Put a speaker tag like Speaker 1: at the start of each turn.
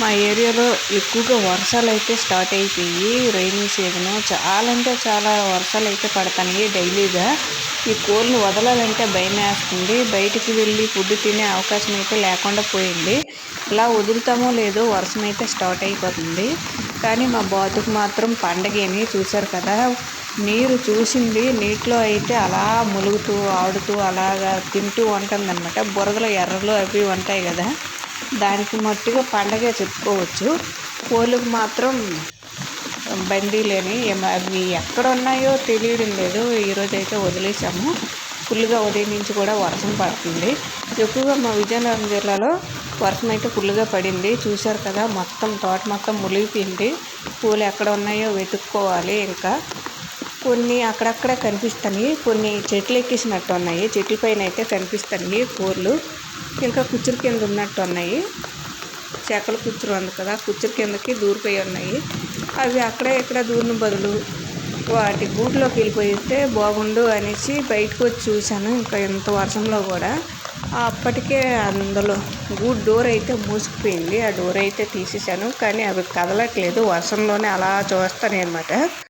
Speaker 1: మా ఏరియాలో ఎక్కువగా వర్షాలు అయితే స్టార్ట్ అయిపోయి రైనీ సీజను చాలా అంటే చాలా వర్షాలు అయితే పడతాయి డైలీగా. ఈ కోళ్ళు వదలాలంటే భయం వేస్తుంది బయటికి వెళ్ళి ఫుడ్ తినే అవకాశం అయితే లేకుండా పోయింది. ఇలా వదులుతామో లేదో వర్షం అయితే స్టార్ట్ అయిపోతుంది. కానీ మా బాతుకు మాత్రం పండగని చూశారు కదా. నీరు చూసింది. నీటిలో అయితే అలా ములుగుతూ ఆడుతూ అలాగా తింటూ ఉంటుందన్నమాట. బురదలో ఎర్రలు అవి ఉంటాయి కదా. దానికి మట్టుగా పండగే చెప్పుకోవచ్చు. కోళ్ళకు మాత్రం బందీలేని అవి ఎక్కడ ఉన్నాయో తెలియడం లేదు. ఈరోజు అయితే వదిలేసాము. ఫుల్గా ఉదయం నుంచి కూడా వర్షం పడుతుంది. ఎక్కువగా మా విజయనగరం జిల్లాలో వర్షం అయితే ఫుల్గా పడింది. చూశారు కదా మొత్తం తోట మొత్తం మునిగిపోయింది. పూలు ఎక్కడ ఉన్నాయో వెతుక్కోవాలి ఇంకా. కొన్ని అక్కడక్కడ కనిపిస్తాయి. కొన్ని చెట్లు ఎక్కేసినట్టు ఉన్నాయి. చెట్ల పైన అయితే కనిపిస్తాయి కూరలు ఇంకా కుచ్చురు కింద ఉన్నట్టు ఉన్నాయి. చెక్కల కుచ్చురు ఉంది కదా కుచ్చురు కిందకి దూరిపోయి ఉన్నాయి. అవి అక్కడ ఇక్కడ దూరిన బదులు వాటి గూట్లోకి వెళ్ళిపోయితే బాగుండు అనేసి బయటకు వచ్చి చూశాను ఇంకా ఇంత వర్షంలో కూడా. అప్పటికే అందులో గూడ్ డోర్ అయితే మూసుకుపోయింది. ఆ డోర్ అయితే తీసేసాను కానీ అవి కదలట్లేదు. వర్షంలోనే అలా చూస్తాను అనమాట